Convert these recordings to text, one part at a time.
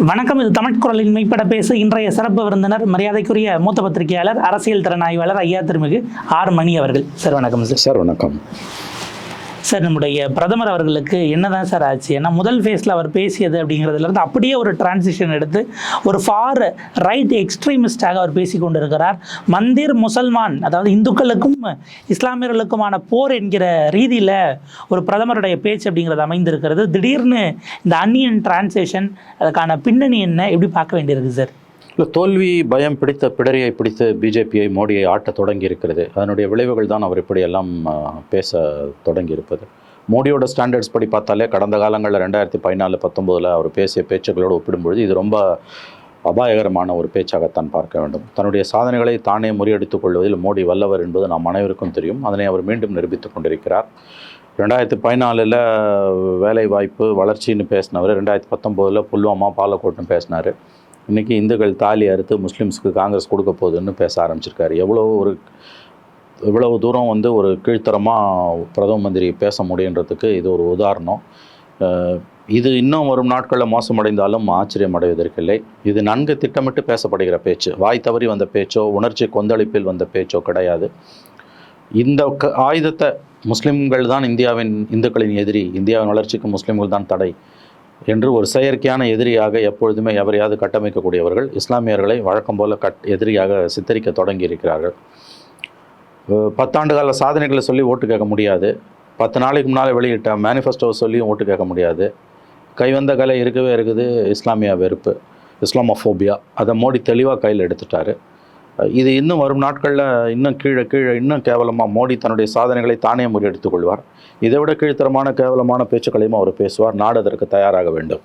வணக்கம் இது தமிழ் குரலின் மெய்ப்பட பேசு. இன்றைய சிறப்பு விருந்தினர் மரியாதைக்குரிய மூத்த பத்திரிகையாளர் அரசியல் திறனாய்வாளர் ஐயா திருமிகு ஆர் மணி அவர்கள். சார் வணக்கம் சார். சார் வணக்கம். சார் நம்முடைய பிரதமர் அவர்களுக்கு என்னதான் சார் ஆச்சு? ஏன்னா முதல் ஃபேஸில் அவர் பேசியது அப்படிங்கிறதுலேருந்து அப்படியே ஒரு டிரான்சிஷன் எடுத்து ஒரு ஃபார் ரைட் எக்ஸ்ட்ரீமிஸ்டாக அவர் பேசி கொண்டிருக்கிறார். மந்திர் முசல்மான் அதாவது இந்துக்களுக்கும் இஸ்லாமியர்களுக்குமான போர் என்கிற ரீதியில் ஒரு பிரதமருடைய பேச்சு அப்படிங்கிறது அமைந்திருக்கிறது. திடீர்னு இந்த அன்னியன் டிரான்சேஷன் அதுக்கான பின்னணி என்ன? எப்படி பார்க்க வேண்டியிருக்கு சார்? இல்லை தோல்வி பயம் பிடித்த பிடரியை பிடித்து பிஜேபியை மோடியை ஆட்ட தொடங்கி இருக்கிறது அதனுடைய விளைவுகள் தான் அவர் இப்படியெல்லாம் பேச தொடங்கி இருப்பது மோடியோட ஸ்டாண்டர்ட்ஸ் படி பார்த்தாலே கடந்த காலங்களில் ரெண்டாயிரத்தி பதினாலு பத்தொம்போதில் அவர் பேசிய பேச்சுகளோடு ஒப்பிடும்பொழுது இது ரொம்ப அபாயகரமான ஒரு பேச்சாகத்தான் பார்க்க வேண்டும். தன்னுடைய சாதனைகளை தானே முறியடித்துக் கொள்வதில் மோடி வல்லவர் என்பது நாம் அனைவருக்கும் தெரியும். அதனை அவர் மீண்டும் நிரூபித்துக் கொண்டிருக்கிறார். ரெண்டாயிரத்தி பதினாலில் வேலைவாய்ப்பு வளர்ச்சின்னு பேசினவர் ரெண்டாயிரத்தி பத்தொம்போதில் புல்வாமா பாலக்கோட்டுன்னு பேசினார். இன்றைக்கி இந்துக்கள் தாலி அறுத்து முஸ்லீம்ஸ்க்கு காங்கிரஸ் கொடுக்க போகுதுன்னு பேச ஆரம்பிச்சிருக்காரு. எவ்வளோ ஒரு இவ்வளவு தூரம் வந்து ஒரு கீழ்த்தரமாக பிரதம மந்திரி பேச முடியுன்றதுக்கு இது ஒரு உதாரணம். இது இன்னும் வரும் நாட்களில் மோசமடைந்தாலும் ஆச்சரியம் அடைவதற்கில்லை. இது நன்கு திட்டமிட்டு பேசப்படுகிற பேச்சு. வாய் தவறி வந்த பேச்சோ உணர்ச்சி கொந்தளிப்பில் வந்த பேச்சோ கிடையாது. இந்த க ஆயுதத்தை முஸ்லீம்கள் தான் இந்தியாவின் இந்துக்களின் எதிரி. இந்தியாவின் வளர்ச்சிக்கு முஸ்லீம்கள் தான் தடை. என்று ஒரு செயற்கையான எதிரியாக எப்பொழுதுமே எவரையாவது கட்டமைக்கக்கூடியவர்கள் இஸ்லாமியர்களை வழக்கம் போல கட் எதிரியாக சித்தரிக்க தொடங்கி இருக்கிறார்கள் பத்தாண்டு கால சாதனைகளை சொல்லி ஓட்டு கேட்க முடியாது. பத்து நாளைக்கு முன்னால் வெளியிட்ட மேனிஃபெஸ்டோவை சொல்லியும் ஓட்டு கேட்க முடியாது. கைவந்த கலை இருக்கவே இருக்குது இஸ்லாமிய வெறுப்பு இஸ்லாமோஃபோபியா அதை மோடி தெளிவாக கையில் எடுத்துட்டாரு. இது இன்னும் வரும் நாட்களில் இன்னும் கீழே கீழே இன்னும் கேவலமாக மோடி தன்னுடைய சாதனைகளை தானே முறியடித்துக் கொள்வார். இதை விட கீழ்த்தரமான கேவலமான பேச்சுக்களையும் அவர் பேசுவார். நாடு அதற்கு தயாராக வேண்டும்.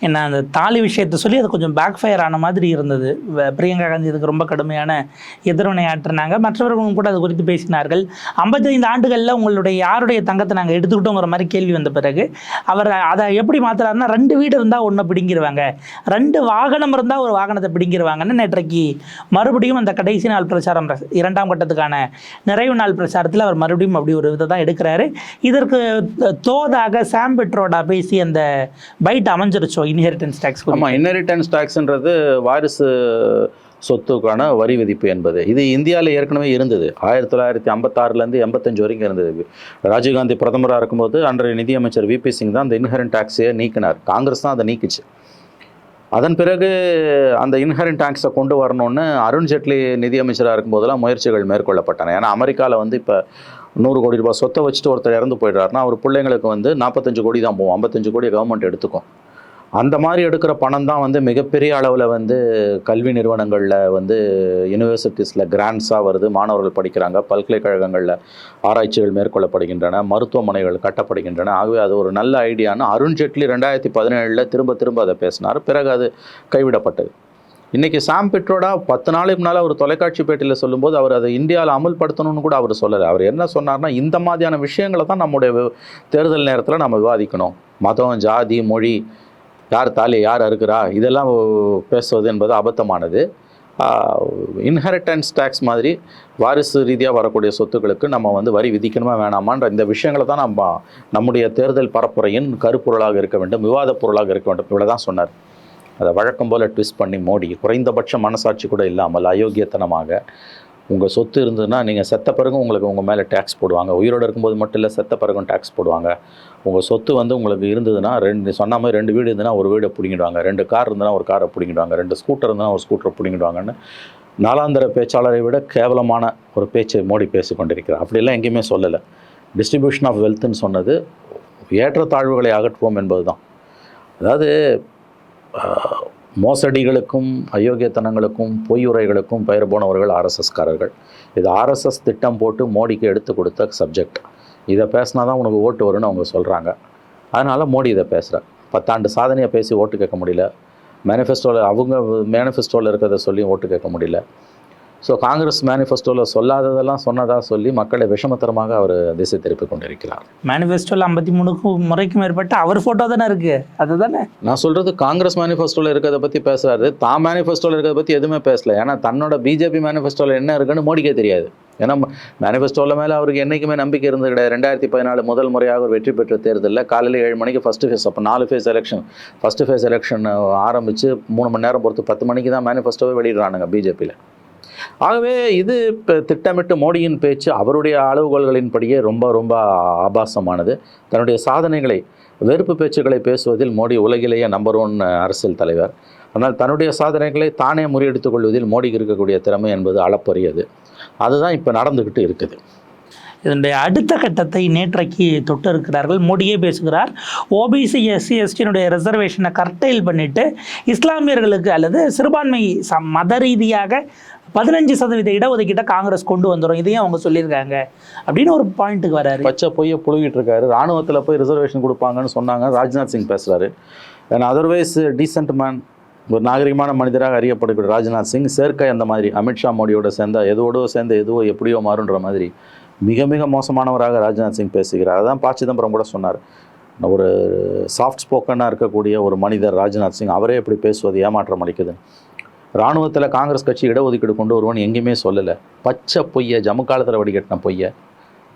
என்ன அந்த தாலி விஷயத்தை சொல்லி அது கொஞ்சம் பேக் ஃபயர் ஆன மாதிரி இருந்தது. வ- பிரியங்கா காந்தி இதுக்கு ரொம்ப கடுமையான எதிர்வினை ஆற்றினாங்க. மற்றவர்களும் கூட அது குறித்து பேசினார்கள். ஐம்பத்தைந்து ஆண்டுகளில் உங்களுடைய யாருடைய தங்கத்தை நாங்கள் எடுத்துக்கிட்டோங்கிற மாதிரி கேள்வி வந்த பிறகு அவர் அதை எப்படி மாத்துறாருன்னா ரெண்டு வீடு இருந்தால் ஒன்றை பிடிங்கிருவாங்க. ரெண்டு வாகனம் இருந்தால் ஒரு வாகனத்தை பிடிங்கிருவாங்கன்னு நேற்றைக்கு மறுபடியும் அந்த கடைசி நாள் பிரச்சாரம் இரண்டாம் கட்டத்துக்கான நிறைவு நாள் பிரச்சாரத்தில் அவர் மறுபடியும் அப்படி ஒரு இதை தான் எடுக்கிறாரு. இதற்கு தோதாக சாம் பெட்ரோடா பேசி அந்த பைட் அமைஞ்சிருச்சோ இன்ஹெரிட்டன்ஸ் டேக்ஸ் ஆமாம் இன்ஹெரிட்டன்ஸ் டேக்ஸ்ன்றது வாரிசு சொத்துக்கான வரி விதிப்பு என்பது. இது இந்தியாவில் ஏற்கனவே இருந்தது. ஆயிரத்தி தொள்ளாயிரத்தி ஐம்பத்தாறுலேருந்து எண்பத்தஞ்சு வரைக்கும் இருந்தது. ராஜீவ்காந்தி பிரதமராக இருக்கும்போது அன்றைய நிதியமைச்சர் விபி சிங் தான் அந்த இன்ஹெரண்ட் டேக்ஸையே நீக்கினார். காங்கிரஸ் தான் அதை நீக்கிச்சு. அதன் பிறகு அந்த இன்ஹெரண்ட் டேக்ஸை கொண்டு வரணும்னு அருண் ஜேட்லி நிதியமைச்சராக இருக்கும்போதெல்லாம் முயற்சிகள் மேற்கொள்ளப்பட்டன. ஏன்னா அமெரிக்காவில் வந்து இப்போ நூறு கோடி ரூபாய் சொத்தை வச்சுட்டு ஒருத்தர் இறந்து போயிடுறாருன்னா அவர் பிள்ளைங்களுக்கு வந்து நாற்பத்தஞ்சு கோடி தான் போகும். ஐம்பத்தஞ்சு கோடி கவர்மெண்ட் எடுத்துக்கும். அந்த மாதிரி எடுக்கிற பணம் தான் வந்து மிகப்பெரிய அளவில் வந்து கல்வி நிறுவனங்களில் வந்து யூனிவர்சிட்டிஸில் கிராண்ட்ஸாக வருது. மாணவர்கள் படிக்கிறாங்க. பல்கலைக்கழகங்களில் ஆராய்ச்சிகள் மேற்கொள்ளப்படுகின்றன. மருத்துவமனைகள் கட்டப்படுகின்றன. ஆகவே அது ஒரு நல்ல ஐடியான்னு அருண்ஜேட்லி ரெண்டாயிரத்தி பதினேழில் திரும்ப திரும்ப அதை பேசினார். பிறகு அது கைவிடப்பட்டது. இன்றைக்கி சாம் பெட்ரோடா பத்து நாளைக்கு முன்னால் அவர் தொலைக்காட்சி பேட்டியில் சொல்லும்போது அவர் அதை இந்தியாவில் அமல்படுத்தணும்னு கூட அவர் சொல்லலை. அவர் என்ன சொன்னார்னா இந்த மாதிரியான விஷயங்களை தான் நம்முடைய தேர்தல் நேரத்தில் நம்ம விவாதிக்கணும். மதம் ஜாதி மொழி யார் தாலி யார் அறுக்கிறா? இதெல்லாம் பேசுவது என்பது அபத்தமானது. இன்ஹெரிட்டன்ஸ் டேக்ஸ் மாதிரி வாரிசு ரீதியாக வரக்கூடிய சொத்துக்களுக்கு நம்ம வந்து வரி விதிக்கணுமா வேணாமான்ற இந்த விஷயங்களை தான் நம்ம நம்முடைய தேர்தல் பரப்புரையின் கருப்பொருளாக இருக்க வேண்டும் விவாதப் பொருளாக இருக்க வேண்டும். இவ்வளோ தான் சொன்னார். அதை வழக்கம் போல் ட்விஸ்ட் பண்ணி மோடி. குறைந்தபட்ச மனசாட்சி கூட இல்லாமல் அயோக்கியத்தனமாக உங்கள் சொத்து இருந்ததுன்னா நீங்கள் செத்த பிறகும் உங்களுக்கு உங்கள் மேலே டேக்ஸ் போடுவாங்க. உயிரோடு இருக்கும்போது மட்டும் இல்லை செத்த பிறகும் டேக்ஸ் போடுவாங்க. உங்கள் சொத்து வந்து உங்களுக்கு இருந்ததுன்னா ரெண்டு சொன்ன மாதிரி ரெண்டு வீடு இருந்ததுன்னா ஒரு வீடை பிடிங்கிடுவாங்க. ரெண்டு கார் இருந்ததுன்னா ஒரு காரை பிடிங்கிடுவாங்க. ரெண்டு ஸ்கூட்டர் இருந்ததுன்னா ஒரு ஸ்கூட்டரை பிடிங்கிடுவாங்கன்னு நாலாந்தர பேச்சாளரை விட கேவலமான ஒரு பேச்சை மோடி பேசி கொண்டிருக்கிறார். அப்படிலாம் எங்கேயுமே சொல்லலை. டிஸ்ட்ரிபியூஷன் ஆஃப் வெல்த்னு சொன்னது ஏற்றத்தாழ்வுகளை அகற்றுவோம் என்பது தான் அதாவது மோசடிகளுக்கும் அயோக்கியத்தனங்களுக்கும் பொய்யுரைகளுக்கும் பெயர் போனவர்கள் ஆர்எஸ்எஸ்காரர்கள். இது ஆர்எஸ்எஸ் திட்டம் போட்டு மோடிக்கு எடுத்து கொடுத்த சப்ஜெக்ட் இதை பேசினா தான் உனக்கு ஓட்டு வரும்னு அவங்க சொல்கிறாங்க அதனால் மோடி இதை பேசுகிறார் பத்தாண்டு சாதனையை பேசி ஓட்டு கேட்க முடியல. மேனிஃபெஸ்டோவில் அவங்க மேனிஃபெஸ்டோவில் இருக்கிறத சொல்லி ஓட்டு கேட்க முடியல. ஸோ காங்கிரஸ் மேனிஃபெஸ்டோவில் சொல்லாததெல்லாம் சொன்னதாக சொல்லி மக்களை விஷமத்தரமாக அவர் திசை திருப்பி கொண்டிருக்கிறார். மேனிஃபெஸ்டோவில் ஐம்பத்தி மூணுக்கு முறைக்கும் மேற்பட்ட அவர் ஃபோட்டோ தானே இருக்குது அதுதானே? நான் சொல்கிறது காங்கிரஸ் மேனிஃபெஸ்டோவில் இருக்கிறத பற்றி பேசுறாரு. தான் மேனிஃபெஸ்டோவில் இருக்கிறத பற்றி எதுவுமே பேசல. ஏன்னா தன்னோட பிஜேபி மேனிஃபெஸ்டோவில் என்ன இருக்குன்னு மோடிக்கே தெரியாது. ஏன்னா மேனிஃபெஸ்டோவில் மேலே அவருக்கு என்றைக்குமே நம்பிக்கை இருந்தது கிடையாது. ரெண்டாயிரத்தி பதினாலு முதல் முறையாக ஒரு வெற்றி பெற்ற தேர்தலில் காலையில் ஏழு மணிக்கு ஃபஸ்ட்டு ஃபேஸ் அப்போ நாலு phase election first phase election ஆரம்பித்து மூணு மணி நேரம் பொறுத்து பத்து மணிக்கு தான் மேனிஃபெஸ்டோவே வெளியிடுறானுங்க பிஜேபியில் ஆகவே இது இப்போ திட்டமிட்டு மோடியின் பேச்சு அவருடைய அளவுகோள்களின்படியே ரொம்ப ரொம்ப ஆபாசமானது. தன்னுடைய சாதனைகளை வெறுப்பு பேச்சுக்களை பேசுவதில் மோடி உலகிலேயே நம்பர் ஒன் அரசியல் தலைவர். ஆனால் தன்னுடைய சாதனைகளை தானே முறியடித்துக் கொள்வதில் மோடிக்கு இருக்கக்கூடிய திறமை என்பது அளப்பரியது. அதுதான் இப்போ நடந்துக்கிட்டு இருக்குது. இதனுடைய அடுத்த கட்டத்தை நேற்றைக்கு தொட்டு இருக்கிறார்கள் மோடியே பேசுகிறார். ஓபிசி எஸ்சி எஸ்டியினுடைய ரிசர்வேஷனை கர்டைல் பண்ணிட்டு இஸ்லாமியர்களுக்கு அல்லது சிறுபான்மை ச மத ரீதியாக பதினஞ்சு சதவீத இடஒதுக்கீட்டை காங்கிரஸ் கொண்டு வந்துடும் இதையும் அவங்க சொல்லியிருக்காங்க. அப்படின்னு ஒரு பாயிண்ட்டுக்கு வராரு. பச்சை போய் புழுகிட்டு இருக்காரு. ராணுவத்தில் போய் ரிசர்வேஷன் கொடுப்பாங்கன்னு சொன்னாங்க. ராஜ்நாத் சிங் பேசுகிறாரு அண்ட் அதர்வைஸ் டீசென்ட் மேன் ஒரு நாகரிகமான மனிதராக அறியப்படக்கூடிய ராஜ்நாத் சிங் சேர்க்கை அந்த மாதிரி அமித்ஷா மோடியோட சேர்ந்தால் எதுவோடோ சேர்ந்து எதுவோ எப்படியோ மாறுன்ற மாதிரி மிக மிக மோசமானவராக ராஜ்நாத் சிங் பேசுகிறார். அதான் ப. சிதம்பரம் கூட சொன்னார். ஒரு சாஃப்ட் ஸ்போக்கனாக இருக்கக்கூடிய ஒரு மனிதர் ராஜ்நாத் சிங் அவரே எப்படி பேசுவது ஏமாற்றம் அளிக்குது இராணுவத்தில் காங்கிரஸ் கட்சி இடஒதுக்கீடு கொண்டு வருவோன்னு எங்கேயுமே சொல்லலை. பச்சை பொய்யை ஜம்மு காலத்தில் வடிகட்டின பொய்யை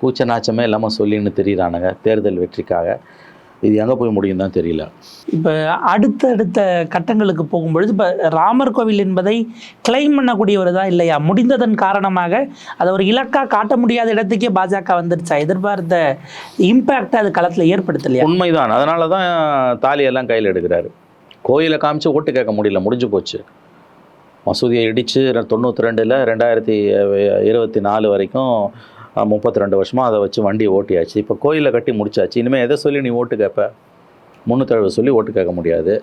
கூச்ச நாச்சமே இல்லாமல் சொல்லின்னு தெரியுறானுங்க தேர்தல் வெற்றிக்காக. இது எங்கே போய் முடியும் தான் தெரியல. இப்போ அடுத்தடுத்த கட்டங்களுக்கு போகும்பொழுது இப்போ ராமர் கோவில் என்பதை கிளைம் பண்ணக்கூடியவர் தான் இல்லையா? முடிந்ததன் காரணமாக அதை ஒரு இலக்காக காட்ட முடியாத இடத்துக்கே பாஜக வந்துருச்சா? எதிர்பார்த்த இம்பேக்ட் அது களத்தில் ஏற்படுத்தலையா? உண்மைதான். அதனால தான் தாலியெல்லாம் கையில் எடுக்கிறாரு. கோயிலை காமிச்சு ஓட்டு கேட்க முடியல. முடிஞ்சு போச்சு. மசூதியை இடித்து தொண்ணூற்றி ரெண்டில் ரெண்டாயிரத்தி இருபத்தி நாலு வரைக்கும் முப்பத்தி ரெண்டு வருஷமாக அதை வச்சு வண்டியை ஓட்டியாச்சு. இப்போ கோயிலை கட்டி முடிச்சாச்சு. இனிமேல் எதை சொல்லி நீ ஓட்டு கேட்ப? முந்நூற்றழுவது சொல்லி ஓட்டு கேட்க முடியாது.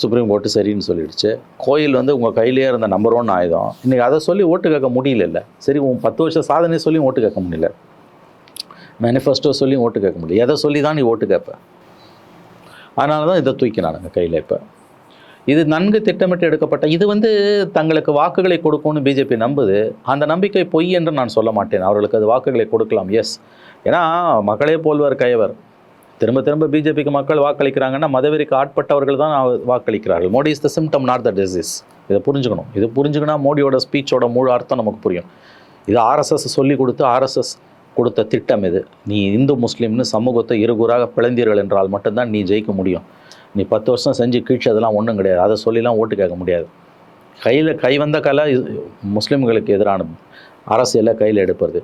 சுப்ரீம் கோர்ட்டு சரின்னு சொல்லிடுச்சு. கோயில் வந்து உங்கள் கையிலேயே இருந்த நம்பர் ஒன் ஆயுதம். இன்றைக்கி அதை சொல்லி ஓட்டு கேட்க முடியல சரி உன் பத்து வருஷம் சாதனை சொல்லி ஓட்டு கேட்க முடியல. மேனிஃபெஸ்டோ சொல்லி ஓட்டு கேட்க முடியல. எதை சொல்லி தான் நீ ஓட்டு கேட்ப? அதனால தான் இதை தூக்கினானுங்க கையில் இப்போ. இது நன்கு திட்டமிட்டு எடுக்கப்பட்ட இது வந்து தங்களுக்கு வாக்குகளை கொடுக்கும்னு பிஜேபி நம்புது. அந்த நம்பிக்கை பொய் என்று நான் சொல்ல மாட்டேன். அவர்களுக்கு அது வாக்குகளை கொடுக்கலாம் எஸ் ஏன்னா மக்களே போல்வர் கயவர். திரும்ப திரும்ப பிஜேபிக்கு மக்கள் வாக்களிக்கிறாங்கன்னா மதவெறிக்கு ஆட்பட்டவர்கள் தான் வாக்களிக்கிறார்கள். Modi is the symptom not the disease இதை புரிஞ்சுக்கணும். இது புரிஞ்சுக்கனா மோடியோட ஸ்பீச்சோட முழு அர்த்தம் நமக்கு புரியும். இது ஆர்எஸ்எஸ் சொல்லி கொடுத்து ஆர்எஸ்எஸ் கொடுத்த திட்டம் இது. நீ இந்து முஸ்லீம்னு சமூகத்தை இருகூறாக பிளந்தீர்கள் என்றால் மட்டும்தான் நீ ஜெயிக்க முடியும். நீ பத்து வருஷம் செஞ்சு கீழ்ச்சதெல்லாம் ஒன்றும் கிடையாது. அதை சொல்லிலாம் ஓட்டு கேட்க முடியாது. கையில் கை வந்த கலை முஸ்லீம்களுக்கு எதிரானது அரசியலை கையில் எடுப்பது.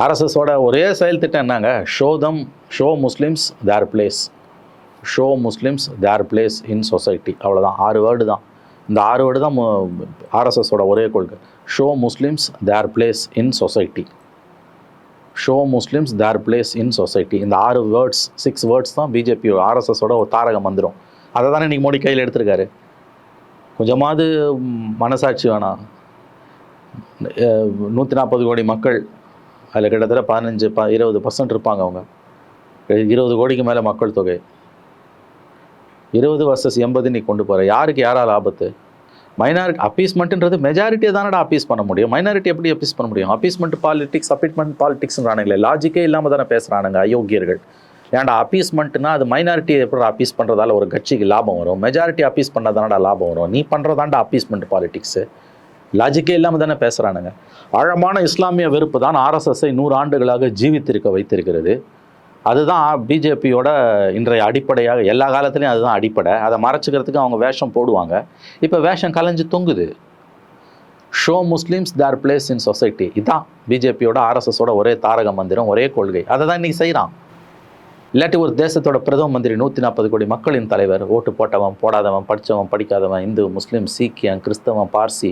ஆர்எஸ்எஸோட ஒரே செயல் திட்டம் என்னங்க? Show them show Muslims their place show Muslims their place in society அவ்வளோதான் ஆறு வேர்டு தான். இந்த ஆறு வேர்டு தான் ஆர்எஸ்எஸோட ஒரே கொள்கை. Show Muslims their place in society show Muslims their place in society இந்த ஆறு வேர்ட்ஸ் சிக்ஸ் வேர்ட்ஸ் தான் பிஜேபி ஆர்எஸ்எஸோட ஒரு தாரக மந்திரம் அதை தானே இன்றைக்கி மோடி கையில் எடுத்திருக்காரு? கொஞ்சமாவது மனசாட்சி வேணாம். நூற்றி நாற்பது கோடி மக்கள் அதில் கிட்டத்தட்ட பதினஞ்சு ப இருபது பர்சன்ட் இருப்பாங்க அவங்க. இருபது கோடிக்கு மேலே மக்கள் தொகை. இருபது வர்சஸ் எண்பது நீ கொண்டு போகிற யாருக்கு யாரால் ஆபத்து? மைனாரி அப்பீஸ்மெண்ட்டுன்றது மெஜாரிட்டியை தானடா அப்பீஸ் பண்ண முடியும்? மைனாரிட்டி எப்படி அப்பீஸ் பண்ண முடியும்? அப்பீஸ்மெண்ட் பாலிடிக்ஸ் அப்பீட்மெண்ட் பாலிட்டிக்ஸ்ன்றானுங்களே லாஜிக்கே இல்லாமல் தானே பேசுகிறானுங்க அயோக்கியர்கள். ஏன்டா அப்பீஸ்மெண்ட்னா அது மைனாரிட்டி எப்படி அப்பீஸ் பண்ணுறதால ஒரு கட்சிக்கு லாபம் வரும்? மெஜாரிட்டி அப்பீஸ் பண்ணதானடா லாபம் வரும்? நீ பண்ணுறதாண்டா அப்பீஸ்மெண்ட் பாலிடிக்ஸு லாஜிக்கே இல்லாமல் தானே பேசுகிறானுங்க ஆழமான இஸ்லாமிய வெறுப்பு தான் ஆர்எஸ்எஸ்ஐ நூறு ஆண்டுகளாக ஜீவித்திருக்க வைத்திருக்கிறது. அதுதான் பிஜேபியோட இன்றைய அடிப்படையாக எல்லா காலத்துலேயும் அதுதான் அடிப்படை. அதை மறைச்சிக்கிறதுக்கு அவங்க வேஷம் போடுவாங்க. இப்போ வேஷம் கலைஞ்சு தொங்குது. Show Muslims their place in society இதான் பிஜேபியோட ஆர்எஸ்எஸோட ஒரே தாரக மந்திரம் ஒரே கொள்கை. அதை தான் இன்றைக்கி செய்கிறான் இல்லாட்டி ஒரு தேசத்தோட பிரதம மந்திரி நூற்றி நாற்பது கோடி மக்களின் தலைவர் ஓட்டு போட்டவன் போடாதவன் படித்தவன் படிக்காதவன் இந்து முஸ்லீம் சீக்கியன் கிறிஸ்தவன் பார்சி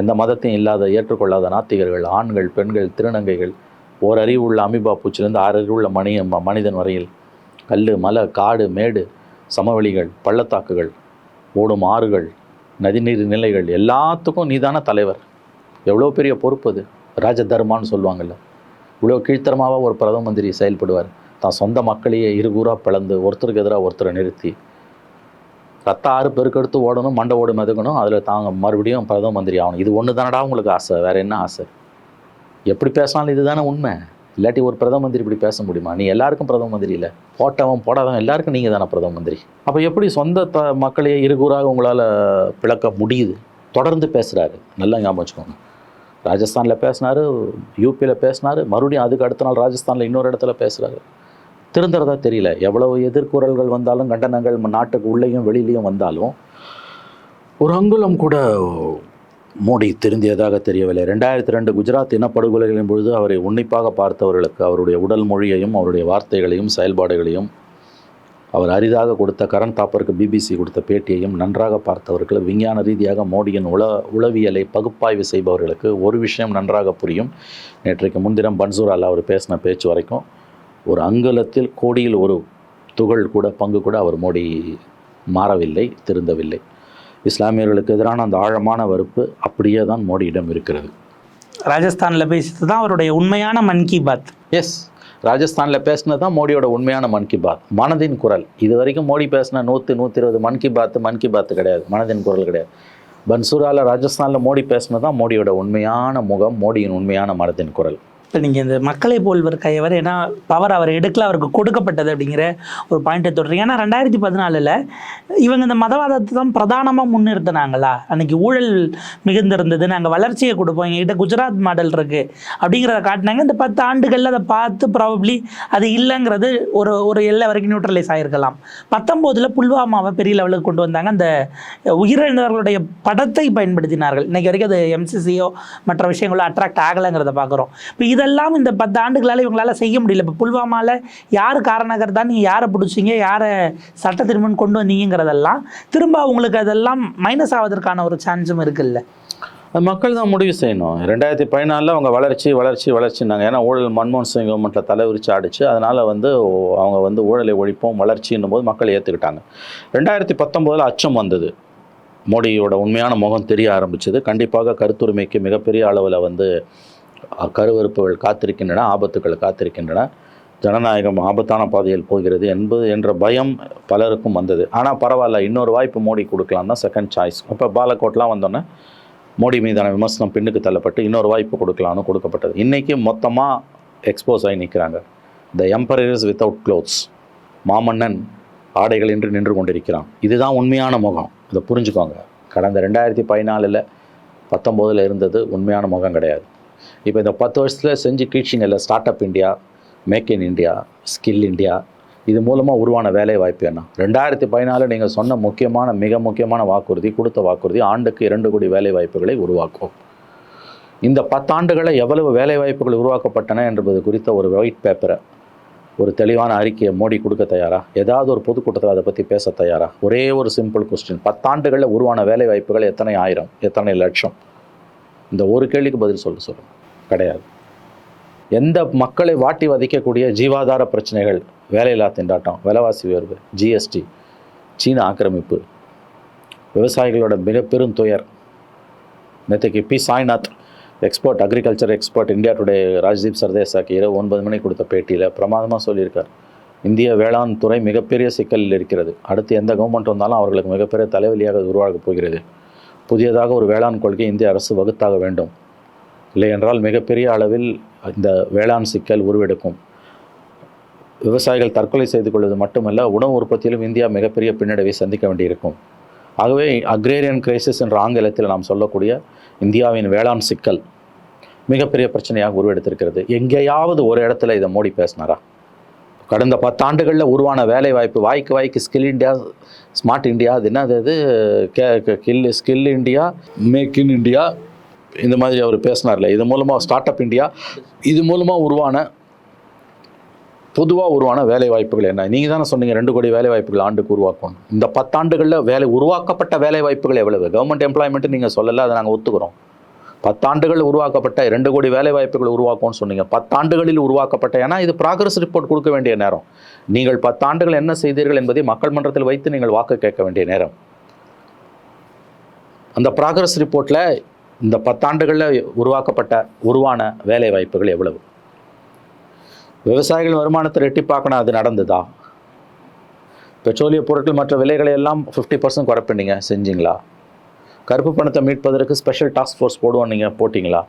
எந்த மதத்தையும் இல்லாத ஏற்றுக்கொள்ளாத நாத்திகர்கள் ஆண்கள் பெண்கள் திருநங்கைகள் ஓர் அறிவு உள்ள அமிபா பூச்சிலேருந்து ஆறு அறிவு உள்ள மணி ம- மனிதன் வரையில் கல் மலை காடு மேடு சமவெளிகள் பள்ளத்தாக்குகள் ஓடும் ஆறுகள் நதிநீர் நிலைகள் எல்லாத்துக்கும் நீதான தலைவர். எவ்வளோ பெரிய பொறுப்பு அது? ராஜ தர்மான்னு சொல்லுவாங்கல்ல. இவ்வளோ கீழ்த்தரமாக ஒரு பிரதம மந்திரி செயல்படுவார். தான் சொந்த மக்களையே இருகூறாக பிளந்து ஒருத்தருக்கு எதிராக ஒருத்தரை நிறுத்தி. ரத்த ஆறு பெருக்கெடுத்து ஓடணும் மண்டை ஓடு மிதக்கணும் அதில் தாங்க மறுபடியும் பிரதம மந்திரி ஆகணும். இது ஒன்று தானடா உங்களுக்கு ஆசை? வேறு என்ன ஆசை? எப்படி பேசினாலும் இதுதானே உண்மை? இல்லாட்டி ஒரு பிரதம மந்திரி இப்படி பேச முடியுமா? நீ எல்லாருக்கும் பிரதம மந்திரி இல்லை. போட்டவன் போடாதவன் எல்லாருக்கும் நீங்கள் தானே பிரதம மந்திரி. அப்போ எப்படி சொந்த த மக்களையே இருகூறாக உங்களால் பிளக்க முடியுது? தொடர்ந்து பேசுகிறாரு நல்லா ஞாபகம் வச்சுக்கோங்க. ராஜஸ்தானில் பேசினாரு யூபியில் பேசினார் மறுபடியும் அதுக்கு அடுத்த நாள் ராஜஸ்தானில் இன்னொரு இடத்துல பேசுகிறாரு திருந்துறதா தெரியல. எவ்வளவு எதிர்குறல்கள் வந்தாலும் கண்டனங்கள் நம்ம நாட்டுக்கு உள்ளேயும் வெளியிலையும் வந்தாலும் ஒரு அங்குலம் கூட மோடி திருந்தியதாக தெரியவில்லை. ரெண்டாயிரத்தி ரெண்டு குஜராத் இனப்படுகொலைகளின் பொழுது அவரை உன்னிப்பாக பார்த்தவர்களுக்கு அவருடைய உடல் மொழியையும் அவருடைய வார்த்தைகளையும் செயல்பாடுகளையும் அவர் அரிதாக கொடுத்த கரண் தாப்பருக்கு பிபிசி கொடுத்த பேட்டியையும் நன்றாக பார்த்தவர்கள். விஞ்ஞான ரீதியாக மோடியின் உள உளவியலை பகுப்பாய்வு செய்பவர்களுக்கு ஒரு விஷயம் நன்றாக புரியும். நேற்றைக்கு முன்தினம் பன்சூரால் அவர் பேசின பேச்சு வரைக்கும் ஒரு அங்குலத்தில் கோடியில் ஒரு துகள் கூட பங்கு கூட அவர் மோடி மாறவில்லை திருந்தவில்லை. இஸ்லாமியர்களுக்கு எதிரான அந்த ஆழமான வெறுப்பு அப்படியே தான் மோடியிடம் இருக்கிறது. ராஜஸ்தானில் பேசியது தான் அவருடைய உண்மையான மன் கி பாத். எஸ் ராஜஸ்தானில் பேசினது தான் மோடியோட உண்மையான மன் கி பாத். மனதின் குரல். இது வரைக்கும் மோடி பேசின நூற்றி நூற்றி இருபது மன் கி பாத் மன் கி பாத் கிடையாது. மனதின் குரல் கிடையாது. பன்சூராவில் ராஜஸ்தானில் மோடி பேசினது தான் மோடியோட உண்மையான முகம் மோடியின் உண்மையான மனதின் குரல். இப்போ நீங்கள் இந்த மக்களை போல்வர் கையவர் ஏன்னா பவர் அவர் எடுக்கல அவருக்கு கொடுக்கப்பட்டது அப்படிங்கிற ஒரு பாயிண்ட்டை தொடுறீங்க. ஏன்னா ரெண்டாயிரத்தி பதினாலில் இவங்க இந்த மதவாதத்தை தான் பிரதானமாக முன்னிறுத்தினாங்களா? அன்னைக்கு ஊழல் மிகுந்திருந்தது நாங்கள் வளர்ச்சியை கொடுப்போம் எங்ககிட்ட குஜராத் மாடல் இருக்குது அப்படிங்கிறத காட்டினாங்க. இந்த பத்து ஆண்டுகளில் அதை பார்த்து ப்ராபப்ளி அது இல்லைங்கிறது ஒரு ஒரு எல்லை வரைக்கும் நியூட்ரலைஸ் ஆகிருக்கலாம் பத்தொம்போதில் புல்வாமாவை பெரிய லெவலுக்கு கொண்டு வந்தாங்க. அந்த உயிரிழந்தவர்களுடைய படத்தை பயன்படுத்தினார்கள். இன்றைக்கி வரைக்கும் அது எம்சிசியோ மற்ற விஷயங்களோ அட்ராக்ட் ஆகலைங்கிறத பார்க்குறோம். இப்போ இதெல்லாம் இந்த பத்து ஆண்டுகளால் இவங்களால செய்ய முடியல. இப்போ புல்வாமாவில் யார் காரணகர்த்தா நீங்கள் யாரை பிடிச்சிங்க? யாரை சட்டத்தின் முன் கொண்டு வந்தீங்கிறதெல்லாம் திரும்ப அவங்களுக்கு அதெல்லாம் மைனஸ் ஆவதற்கான ஒரு சான்ஸும் இருக்குல்ல. மக்கள் தான் முடிவு செய்யணும். ரெண்டாயிரத்தி பதினாலில் அவங்க வளர்ச்சி வளர்ச்சி வளர்ச்சினாங்க ஏன்னா ஊழல் மன்மோகன் சிங் கவர்மெண்ட்டில் தலைவிரிச்சு ஆடிச்சு. அதனால் வந்து அவங்க வந்து ஊழலை ஒழிப்போம் வளர்ச்சின்னும் போது மக்கள் ஏற்றுக்கிட்டாங்க ரெண்டாயிரத்தி பத்தொம்போதில் அச்சம் வந்தது. மோடியோட உண்மையான முகம் தெரிய ஆரம்பிச்சது. கண்டிப்பாக கருத்துரிமைக்கு மிகப்பெரிய அளவில் வந்து கருவறுப்புகள் காத்திருக்கின்றன ஆபத்துக்கள் காத்திருக்கின்றன. ஜனநாயகம் ஆபத்தான பாதையில் போகிறது என்பது என்ற பயம் பலருக்கும் வந்தது. ஆனால் பரவாயில்ல இன்னொரு வாய்ப்பு மோடி கொடுக்கலாம் தான் செகண்ட் சாய்ஸ் இப்போ பாலக்கோட்லாம் வந்தோன்னே மோடி மீதான விமர்சனம் பின்னுக்கு தள்ளப்பட்டு இன்னொரு வாய்ப்பு கொடுக்கலாம்னு கொடுக்கப்பட்டது. இன்றைக்கி மொத்தமாக எக்ஸ்போஸ் ஆகி நிற்கிறாங்க த எம்பரரிஸ் வித்தவுட் க்ளோத்ஸ் மாமன்னன் ஆடைகளின்றி நின்று கொண்டிருக்கிறான். இதுதான் உண்மையான முகம். இதை புரிஞ்சுக்கோங்க. கடந்த ரெண்டாயிரத்தி பதினாலில் பத்தொம்போதில் இருந்தது உண்மையான முகம் கிடையாது. இப்போ இந்த பத்து வருஷத்தில் செஞ்சு கீழ்ச்சிங்கல்ல startup India make in India skill India இது மூலமாக உருவான வேலை வாய்ப்பு என்ன? ரெண்டாயிரத்தி பதினாலு நீங்கள் சொன்ன முக்கியமான மிக முக்கியமான வாக்குறுதி கொடுத்த வாக்குறுதி ஆண்டுக்கு இரண்டு கோடி வேலை வாய்ப்புகளை உருவாக்கும். இந்த பத்தாண்டுகளை எவ்வளவு வேலை வாய்ப்புகள் உருவாக்கப்பட்டன என்பது குறித்த ஒரு ஒயிட் பேப்பரை ஒரு தெளிவான அறிக்கையை மோடி கொடுக்க தயாரா? ஏதாவது ஒரு பொதுக்கூட்டத்தில் அதை பற்றி பேச தயாரா? ஒரே ஒரு சிம்பிள் கொஸ்டின் பத்தாண்டுகளில் உருவான வேலை வாய்ப்புகள் எத்தனை ஆயிரம் எத்தனை லட்சம்? இந்த ஒரு கேள்விக்கு பதில் சொல்ல சொல்லுங்க கிடையாது. எந்த மக்களை வாட்டி வதைக்கக்கூடிய ஜீவாதார பிரச்சனைகள் வேலையில்லா திண்டாட்டம் விலைவாசி உயர்வு ஜிஎஸ்டி சீன ஆக்கிரமிப்பு விவசாயிகளோட மிக பெரும் துயர். நேற்றுக்கு P. Sainath export agriculture export India today Rajdeep சர்தேசாக்கு இரவு ஒன்பது மணி கொடுத்த பேட்டியில் பிரமாதமாக சொல்லியிருக்கார். இந்திய வேளாண் துறை மிகப்பெரிய சிக்கலில் இருக்கிறது. அடுத்து எந்த கவர்மெண்ட் வந்தாலும் அவர்களுக்கு மிகப்பெரிய தலைவலியாக உருவாக உருவாகப் போகிறது. புதியதாக ஒரு வேளாண் கொள்கை இந்திய அரசு வகுத்தாக வேண்டும். இல்லையென்றால் மிகப்பெரிய அளவில் இந்த வேளாண் சிக்கல் உருவெடுக்கும். விவசாயிகள் தற்கொலை செய்து கொள்வது மட்டுமல்ல உணவு உற்பத்தியிலும் இந்தியா மிகப்பெரிய பின்னடைவை சந்திக்க வேண்டியிருக்கும். ஆகவே அக்ரேரியன் கிரைசிஸ் என்ற ஆங்கிலத்தில் நாம் சொல்லக்கூடிய இந்தியாவின் வேளாண் சிக்கல் மிகப்பெரிய பிரச்சனையாக உருவெடுத்திருக்கிறது. எங்கேயாவது ஒரு இடத்துல இதை மோடி பேசினாரா? கடந்த பத்தாண்டுகளில் உருவான வேலை வாய்ப்பு வாய்க்கு வாய்க்கு ஸ்கில் இண்டியா ஸ்மார்ட் இந்தியா அது என்னது அது? கே kill skill India make in India இந்த மாதிரி அவர் பேசினார்ல. இது மூலமாக ஸ்டார்ட் அப் இண்டியா இது மூலமாக உருவான பொதுவாக உருவான வேலை வாய்ப்புகள் என்ன? நீங்கள் தானே சொன்னீங்க ரெண்டு கோடி வேலை வாய்ப்புகள் ஆண்டுக்கு உருவாக்கணும். இந்த பத்தாண்டுகளில் வேலை உருவாக்கப்பட்ட வேலை வாய்ப்புகள் எவ்வளவு? கவர்மெண்ட் எம்ப்ளாய்மெண்ட்டு நீங்கள் சொல்லலை அதை நாங்கள் ஒத்துக்கிறோம். பத்தாண்டுகள் உருவாக்கப்பட்ட ரெண்டு கோடி வேலை வாய்ப்புகள் உருவாக்கும்னு சொன்னீங்க. பத்தாண்டுகளில் உருவாக்கப்பட்ட ஏன்னா இது ப்ராக்ரஸ் ரிப்போர்ட் கொடுக்க வேண்டிய நேரம். நீங்கள் பத்தாண்டுகள் என்ன செய்தீர்கள் என்பதை மக்கள் மன்றத்தில் வைத்து நீங்கள் வாக்கு கேட்க வேண்டிய நேரம். அந்த ப்ராக்ரஸ் ரிப்போர்ட்டில் இந்த பத்தாண்டுகளில் உருவாக்கப்பட்ட உருவான வேலை வாய்ப்புகள் எவ்வளவு? விவசாயிகள் வருமானத்தை ரெட்டிப்பாக்கணும் அது நடந்ததா? பெட்ரோலிய பொருட்கள் மற்ற விலைகளை எல்லாம் ஃபிஃப்டி பர்சன்ட் குறைப்பினீங்க செஞ்சீங்களா? கருப்பு பணத்தை மீட்பதற்கு ஸ்பெஷல் டாஸ்க் ஃபோர்ஸ் போடுவோம் நீங்கள் போட்டிங்களா?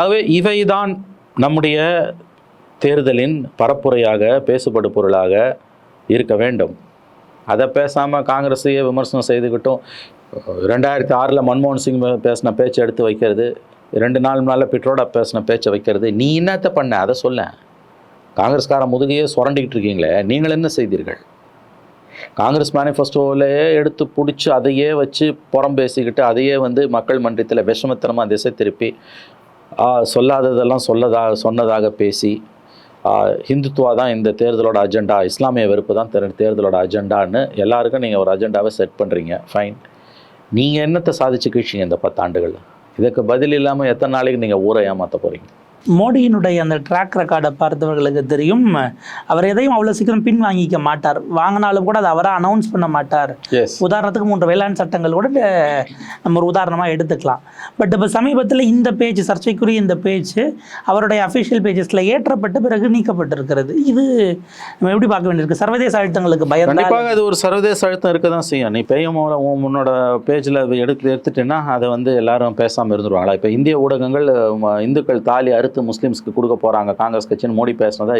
ஆகவே இவை தான் நம்முடைய தேர்தலின் பரப்புரையாக பேசுபடு பொருளாக இருக்க வேண்டும். அதை பேசாமல் காங்கிரஸையே விமர்சனம் செய்துக்கிட்டும் ரெண்டாயிரத்தி ஆறில் மன்மோகன் சிங் பேசின பேச்சை எடுத்து வைக்கிறது ரெண்டு நாள் நாளில் பெட்ரோடா பேசின பேச்சை வைக்கிறது நீ என்னத்தை பண்ண? அதை சொல்ல காங்கிரஸ்கார முதுகையே சுரண்டிக்கிட்டு இருக்கீங்களே நீங்கள் என்ன செய்தீர்கள்? காங்கிரஸ் மேனிஃபெஸ்டோவிலேயே எடுத்து பிடிச்சி அதையே வச்சு புறம் பேசிக்கிட்டு அதையே வந்து மக்கள் மன்றத்தில் விஷமத்தனமாக திசை திருப்பி சொல்லாததெல்லாம் சொல்லதாக சொன்னதாக பேசி ஹிந்துத்துவா தான் இந்த தேர்தலோட அஜெண்டா இஸ்லாமிய வெறுப்பு தான் தேர்தலோட அஜெண்டான்னு எல்லாருக்கும் நீங்கள் ஒரு அஜெண்டாவை செட் பண்ணுறீங்க ஃபைன் நீங்கள் என்னத்தை சாதிச்சு கழிச்சிங்க இந்த பத்தாண்டுகள் இதுக்கு பதில் இல்லாமல் எத்தனை நாளைக்கு நீங்கள் ஊரை ஏமாற்ற போகிறீங்க மோடியினுடைய அந்த ட்ராக் ரெக்கார்டை பார்த்தவர்களுக்கு தெரியும். அவர் எதையும் அவ்வளோ சீக்கிரம் பின் வாங்கிக்க மாட்டார். வாங்கினாலும் கூட அதை அவராக அனௌன்ஸ் பண்ண மாட்டார். உதாரணத்துக்கு மூன்று வேளாண் சட்டங்கள் கூட நம்ம ஒரு உதாரணமாக எடுத்துக்கலாம். பட் இப்போ சமீபத்தில் இந்த பேஜ் சர்ச்சைக்குரிய இந்த பேஜ் அவருடைய அஃபிஷியல் பேஜஸில் ஏற்றப்பட்ட பிறகு நீக்கப்பட்டிருக்கிறது. இது நம்ம எப்படி பார்க்க வேண்டியிருக்கு? சர்வதேச அழுத்தங்களுக்கு கண்டிப்பாக அது ஒரு சர்வதேச அழுத்தம் இருக்க தான் செய்யும். நீ பெய்யும் உன்னோட பேஜில் எடுத்து எடுத்துட்டேன்னா அதை வந்து எல்லாரும் பேசாமல் இருந்துருவாங்களா? இப்போ இந்திய ஊடகங்கள் இந்துக்கள் தாலி அறுத்து முஸ்லீம்ஸ்க்கு கொடுக்க போகிறாங்க காங்கிரஸ் கட்சின்னு மோடி பேசினதை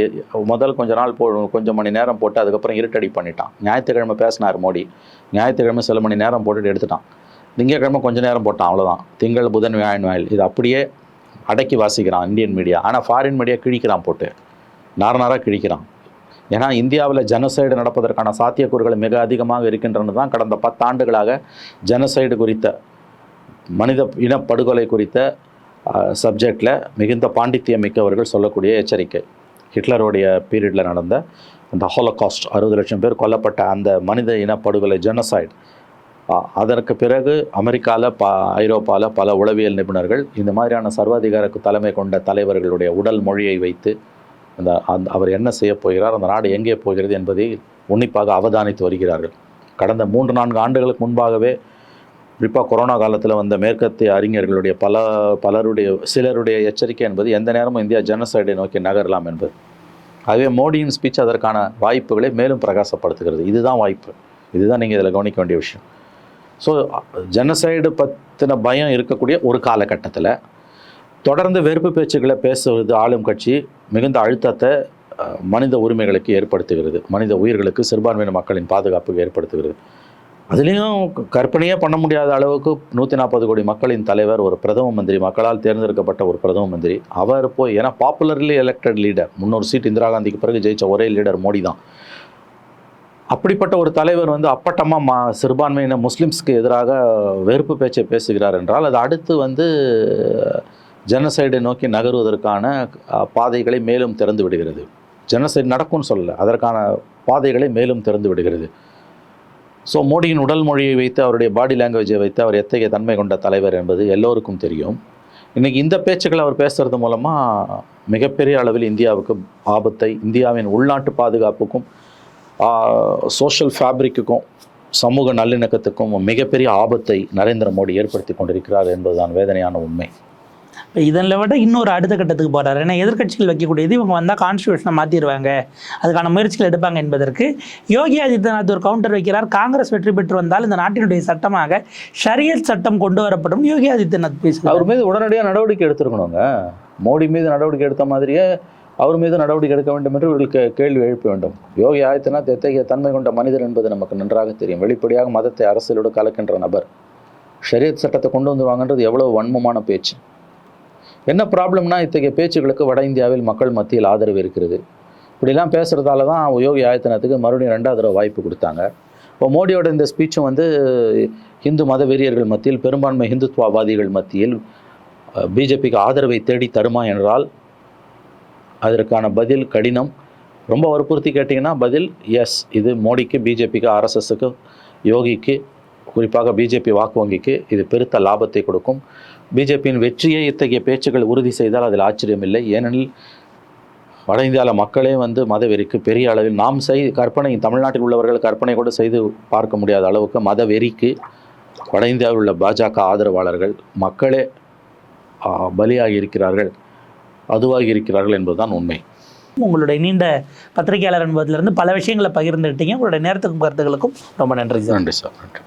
முதல் கொஞ்ச நாள் போ கொஞ்சம் மணி நேரம் போட்டு அதுக்கப்புறம் இருட்டடி பண்ணிட்டான். ஞாயிற்றுக்கிழமை பேசினார் மோடி. ஞாயிற்றுக்கிழமை சில மணி நேரம் போட்டுட்டு எடுத்துட்டான். திங்கக்கிழமை கொஞ்ச நேரம் போட்டான் அவ்வளோதான் திங்கள் புதன் வியாழன் வாயில். இது அப்படியே அடக்கி வாசிக்கிறான் இந்தியன் மீடியா. ஆனால் ஃபாரின் மீடியா கிழிக்கிறான் போட்டு. நார நாராக கிழிக்கிறான். ஏன்னா இந்தியாவில் ஜெனசைடு நடப்பதற்கான சாத்தியக்கூறுகள் மிக அதிகமாக இருக்கின்றன தான் கடந்த பத்தாண்டுகளாக ஜெனசைடு குறித்த மனித இனப்படுகொலை குறித்த சப்ஜெக்டில் மிகுந்த பாண்டித்தியம் மிக்கவர்கள் சொல்லக்கூடிய எச்சரிக்கை. ஹிட்லருடைய பீரியடில் நடந்த அந்த ஹாலோகாஸ்ட் அறுபது லட்சம் பேர் கொல்லப்பட்ட அந்த மனித இனப்படுகொலை ஜெனசைடு அதற்கு பிறகு அமெரிக்காவில் ப ஐரோப்பாவில் பல உளவியல் நிபுணர்கள் இந்த மாதிரியான சர்வாதிகாரக்கு தலைமை கொண்ட தலைவர்களுடைய உடல் மொழியை வைத்து அந்த அந்த அவர் என்ன செய்ய போகிறார் அந்த நாடு எங்கே போகிறது என்பதை உன்னிப்பாக அவதானித்து வருகிறார்கள். கடந்த மூன்று நான்கு ஆண்டுகளுக்கு முன்பாகவே குறிப்பாக கொரோனா காலத்தில் வந்த மேற்கத்திய அறிஞர்களுடைய பல பலருடைய சிலருடைய எச்சரிக்கை என்பது எந்த நேரமும் இந்தியா ஜெனசைடை நோக்கி நகரலாம் என்பது. அதுவே மோடியின் ஸ்பீச் அதற்கான வாய்ப்புகளை மேலும் பிரகாசப்படுத்துகிறது. இதுதான் வாய்ப்பு. இதுதான் நீங்கள் இதில் கவனிக்க வேண்டிய விஷயம். ஸோ ஜெனசைடு பற்றின பயம் இருக்கக்கூடிய ஒரு காலகட்டத்தில் தொடர்ந்து வெறுப்பு பேச்சுக்களை பேசுவது ஆளும் கட்சி மிகுந்த அழுத்தத்தை மனித உரிமைகளுக்கு ஏற்படுத்துகிறது. மனித உயிர்களுக்கு சிறுபான்மையின மக்களின் பாதுகாப்புக்கு ஏற்படுத்துகிறது. அதுலேயும் கற்பனையே பண்ண முடியாத அளவுக்கு நூற்றி நாற்பது கோடி மக்களின் தலைவர் ஒரு பிரதம மந்திரி மக்களால் தேர்ந்தெடுக்கப்பட்ட ஒரு பிரதம மந்திரி. அவர் போய் ஏன்னா பாப்புலர்லி எலெக்டட் லீடர் முன்னூறு சீட் இந்திரா காந்திக்கு பிறகு ஜெயிச்ச ஒரே லீடர் மோடி தான். அப்படிப்பட்ட ஒரு தலைவர் வந்து அப்பட்டமாக மா சிறுபான்மையின முஸ்லிம்ஸ்க்கு எதிராக வெறுப்பு பேச்சை பேசுகிறார் என்றால் அது அடுத்து வந்து ஜெனசைடை நோக்கி நகருவதற்கான பாதைகளை மேலும் திறந்து விடுகிறது. ஜெனசைடு நடக்கும்னு சொல்லலை அதற்கான பாதைகளை மேலும் திறந்து விடுகிறது. ஸோ மோடியின் உடல் மொழியை வைத்து அவருடைய பாடி லாங்குவேஜை வைத்து அவர் எத்தகைய தன்மை கொண்ட தலைவர் என்பது எல்லோருக்கும் தெரியும். இன்றைக்கி இந்த பேச்சுக்களை அவர் பேசுகிறது மூலமாக மிகப்பெரிய அளவில் இந்தியாவுக்கு ஆபத்தை இந்தியாவின் உள்நாட்டு பாதுகாப்புக்கும் சோஷியல் ஃபேப்ரிக்குக்கும் சமூக நல்லிணக்கத்துக்கும் மிகப்பெரிய ஆபத்தை நரேந்திர மோடி ஏற்படுத்தி கொண்டிருக்கிறார் என்பதுதான் வேதனையான உண்மை. இப்போ இதில் விட இன்னொரு அடுத்த கட்டத்துக்கு போகிறார் ஏன்னா எதிர்க்கட்சிகள் வைக்கக்கூடியது இவங்க வந்தால் கான்ஸ்டியூஷனை மாற்றிடுவாங்க அதுக்கான முயற்சிகள் எடுப்பாங்க என்பதற்கு யோகி ஆதித்யநாத் ஒரு கவுண்டர் வைக்கிறார். காங்கிரஸ் வெற்றி பெற்று வந்தால் இந்த நாட்டினுடைய சட்டமாக ஷரியத் சட்டம் கொண்டு வரப்படும். யோகி ஆதித்யநாத் பேசுகிறார். அவர் மீது உடனடியாக நடவடிக்கை எடுத்துருக்கணுங்க. மோடி மீது நடவடிக்கை எடுத்த மாதிரியே அவர் மீது நடவடிக்கை எடுக்க வேண்டும் என்று இவர்களுக்கு கேள்வி எழுப்ப வேண்டும். யோகி ஆதித்யநாத் எத்தகைய தன்மை கொண்ட மனிதர் என்பது நமக்கு நன்றாக தெரியும். வெளிப்படையாக மதத்தை அரசியலோடு கலக்கின்ற நபர். ஷரியத் சட்டத்தை கொண்டு வந்துருவாங்கன்றது எவ்வளவு வன்மமான பேச்சு. என்ன ப்ராப்ளம்னா இத்தகைய பேச்சுகளுக்கு வட இந்தியாவில் மக்கள் மத்தியில் ஆதரவு இருக்கிறது. இப்படிலாம் பேசுகிறதால தான் யோகி ஆயத்தனத்துக்கு மறுபடியும் ரெண்டாவது தடவை வாய்ப்பு கொடுத்தாங்க. இப்போ மோடியோட இந்த ஸ்பீச்சும் வந்து இந்து மத வெறியர்கள் மத்தியில் பெரும்பான்மை இந்துத்துவவாதிகள் மத்தியில் பிஜேபிக்கு ஆதரவை தேடி தருமா என்றால் அதற்கான பதில் கடினம். ரொம்ப வற்புறுத்தி கேட்டிங்கன்னா பதில் எஸ் இது மோடிக்கு பிஜேபிக்கு ஆர்எஸ்எஸ்க்கு யோகிக்கு குறிப்பாக பிஜேபி வாக்கு வங்கிக்கு இது பெருத்த லாபத்தை கொடுக்கும். பிஜேபியின் வெற்றியை இத்தகைய பேச்சுக்கள் உறுதி செய்தால் அதில் ஆச்சரியமில்லை ஏனெனில் வட இந்தியாவில் மக்களே வந்து மதவெறிக்கு பெரிய அளவில் நாம் செய் கற்பனை தமிழ்நாட்டில் உள்ளவர்கள் கற்பனை கூட செய்து பார்க்க முடியாத அளவுக்கு மதவெறிக்கு வட இந்தியாவில் உள்ள பாஜக ஆதரவாளர்கள் மக்களே பலியாகி இருக்கிறார்கள் அதுவாகி இருக்கிறார்கள் என்பதுதான் உண்மை. உங்களுடைய நீண்ட பத்திரிகையாளர் என்பதிலிருந்து பல விஷயங்களை பகிர்ந்துக்கிட்டீங்க உங்களுடைய நேரத்துக்கும் கருத்துக்களுக்கும் ரொம்ப நன்றி சார். நன்றி சார். நன்றி.